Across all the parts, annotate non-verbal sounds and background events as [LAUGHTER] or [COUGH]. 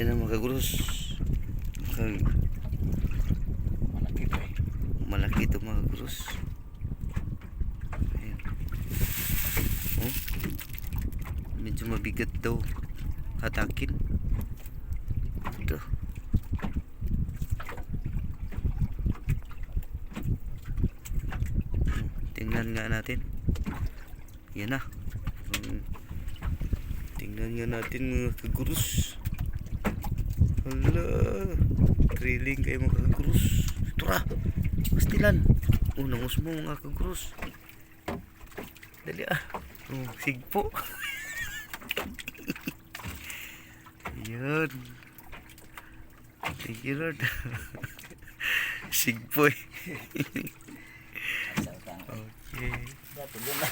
Yan ang mga kagurus. Kag Malaki pa eh. malaki ito mga kagurus. Ayan. Oh. Medyo mabigat daw. Hatakin. Ito. Tingnan nga natin. Yan na. Hmm. Tingnan nga natin mga kagurus. Hala. Thrilling kayo mga kagurus. Tura. Pastilan. Oh, nangus mo mga kagurus. Dali ah. Oh, sigpo. Yan. Thank you Lord. sigpo eh. Okay. Doon na.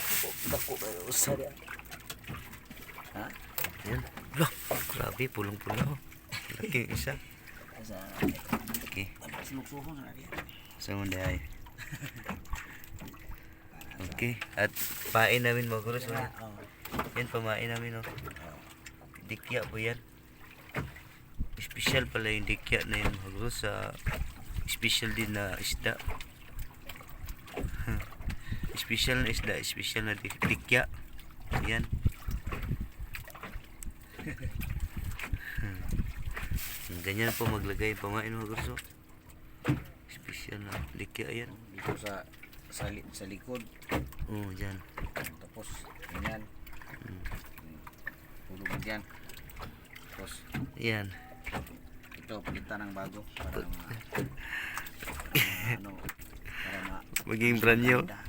Dako kayo. Usari. Ha? Yan. Lah, grabe. Pulong-pula oh. Laki isa. Rin. Sa mga ay. Okay. At pain namin mga. Oh. Oh. Yan, pamain namin oh. Dikya po yan. Special pala yung dikya na yun mga kagurus. Sa special din na isda. [LAUGHS] special na isda. Special na dik dikya. Yan. [LAUGHS] Ganyan po maglagay pamain mga kagurus. oh. Special na dikya yan. Dito sa sa, li, sa likod. Oh, dyan. Tapos ganyan. Mm. Tulog dyan. Tapos Yan. ito palitan ng bago para ma, ano para ma Maging brand new. maganda.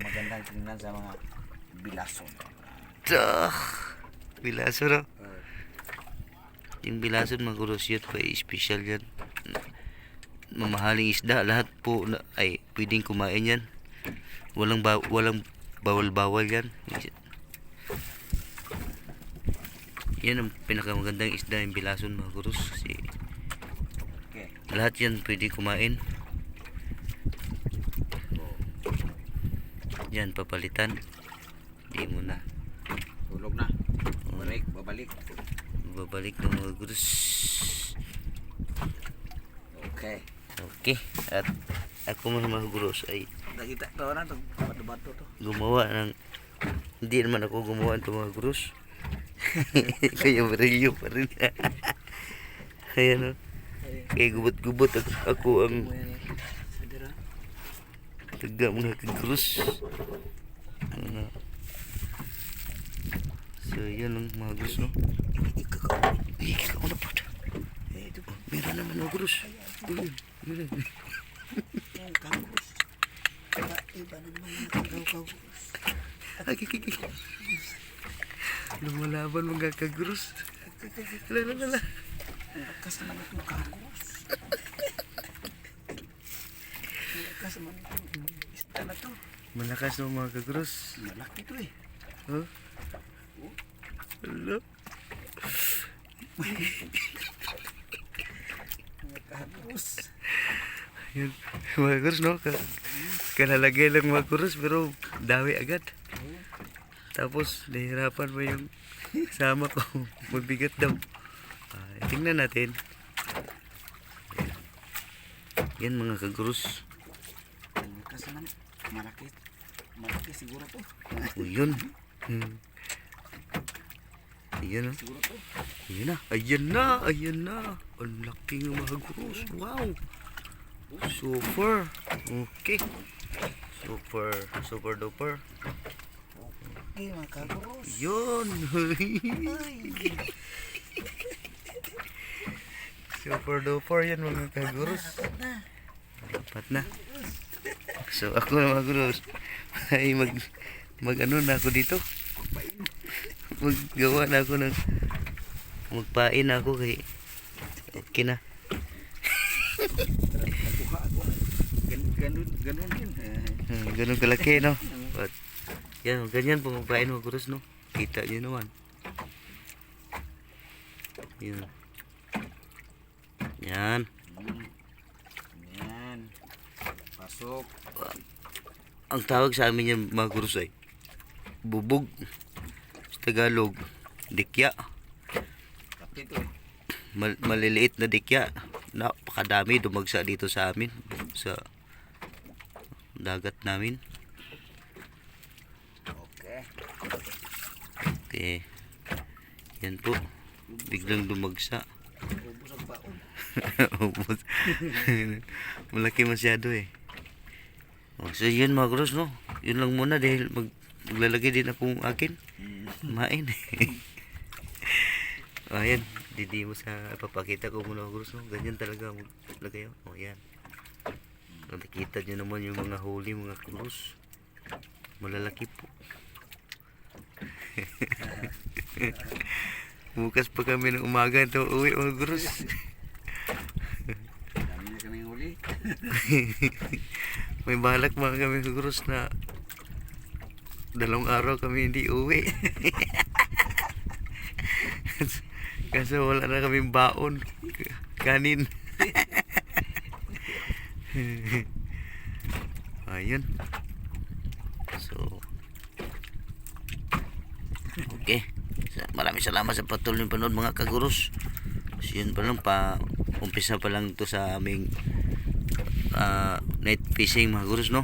magandang tingnan sa mga bilason. Duh! Bilaso no? Yung bilason mga kuros yun pa special yan. Mamahaling isda. Lahat po ay pwedeng kumain yan. Walang ba, walang bawal-bawal yan. Yan ang pinakamagandang isda yung bilason mga. Kasi okay. lahat yan pwede kumain. Yan papalitan. Di mo na. Tulog na. Balik, babalik. Babalik ng mga kuros. Okay. Okay. At ako mga mga guros ay Nakita to na to. Bato-bato to. gumawa ng hindi naman ako gumawa ng mga guros. [LAUGHS] Kaya marilyo pa rin. [LAUGHS] Ayan o. Kaya gubot-gubot ako, ako ang taga mga kagurus. Ano. So yan ang mga gurus no. Ay, ikaw na po. Ito po. Meron naman mga gurus. Meron. Para iba na naman mga. Ay. Lumalaban mga kagurus. Lala, lala. Ang lakas naman itong kangkos. Ang lakas naman itong isda na to. Malakas ng mga kagurus. Malaki to eh. Huh? Hello? Kangkos. Yan. Mga kurus, no? Ka kalalagay lang mga kurus, pero dawi agad. Tapos, nahirapan pa yung sama ko. [LAUGHS] Magbigat daw. Ah, tingnan natin. Yan mga kagurus. Lakas naman. Malaki. Malaki siguro to. O yun. Hmm. Ayan na. Ayan na. Ayan na. Ayan na. Ang laki ng mga gurus. Wow. Super. Okay. Super. Super duper. Eh, mga kangkos. Yun. Super duper yan mga kagurus. Na. Dapat na. So ako na mga gurus. Ay mag mag ano na ako dito. Maggawa na ako ng magpain ako kay okay na. Ganun, ganun din. Hmm, ganun kalaki no. But, yan, ganyan po magpain mga gurus no. Kita nyo naman. Yan. Yan. Yan. Pasok. Ang tawag sa amin yung mga gurus ay bubog. Tagalog, dikya. Mal- maliliit na dikya. Napakadami dumagsa dito sa amin. Sa dagat namin. Okay. Okay. Yan po. Biglang dumagsa. [LAUGHS] [LAUGHS] Malaki masyado eh. Oh, so yun mga cross no. Yun lang muna dahil mag maglalagay din akong akin. Main. oh, ayan. Didi mo sa papakita ko muna no. Ganyan talaga maglagay. Oh, yan. Nakikita nyo naman yung mga huli mga cross. Malalaki po. [LAUGHS] Bukas pa kami ng umaga ito uwi mga cross. Dami na kaming huli. [LAUGHS] May balak mga kami siguro na dalawang araw kami hindi uwi. [LAUGHS] Kaso wala na kami baon. Kanin. [LAUGHS] Ayun. So, okay. Maraming salamat sa patuloy ng panood mga kaguros. So, yun pa lang pa umpisa pa lang to sa aming ah, night fishing mga gurus no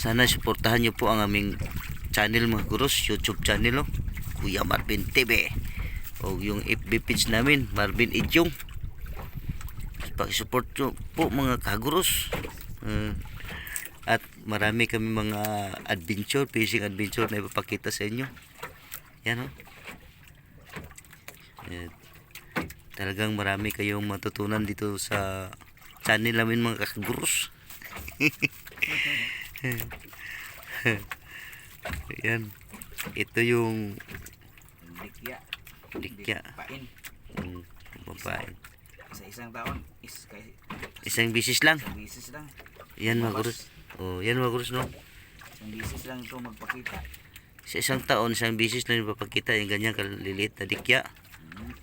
sana suportahan nyo po ang aming channel mga gurus youtube channel no Kuya Marvin TV o yung FB page namin Marvin Idyong. Pakisupport nyo po mga kagurus. Ah, at marami kami mga adventure fishing adventure na ipapakita sa inyo. Yan no Yan. talagang marami kayong matutunan dito sa channel namin mga kakagurus. [LAUGHS] [LAUGHS] Yan. Ito yung Dikya. Dikya. Pain. um, babae. Sa isang taon is kay Isang bisis lang. isang bisis lang. Yan mga gurus. Oh, yan mga gurus no. Isang bisis lang ito magpakita. Sa isang taon, isang bisis lang ipapakita yung ganyan kaliliit na dikya.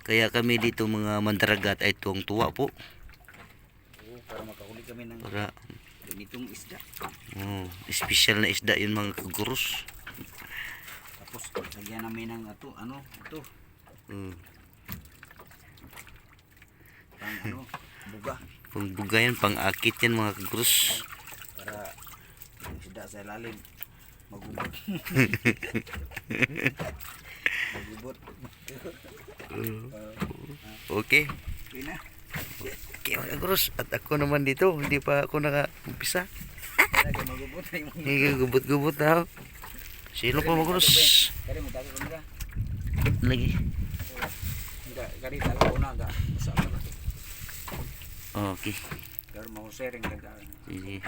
Kaya kami dito mga mandaragat ay tuwang-tuwa po. Oo, para makahuli kami ng Para ganitong isda. oh, special na isda yun mga kagurus. Tapos lagyan namin ng ato, ano, ito, Oh, pang ano, buga pang buga yan, pang akit yan mga kagurus. para yung isda sa ilalim magubot. [LAUGHS] magubot. Okay. Okay na. Okay mga kagurus. At ako naman dito, hindi pa ako naka-umpisa. Magubot na yung Hindi gubot-gubot na ako. Sino pa mga kumila. Lagi. Okay. Pero mau sharing ka. Sige.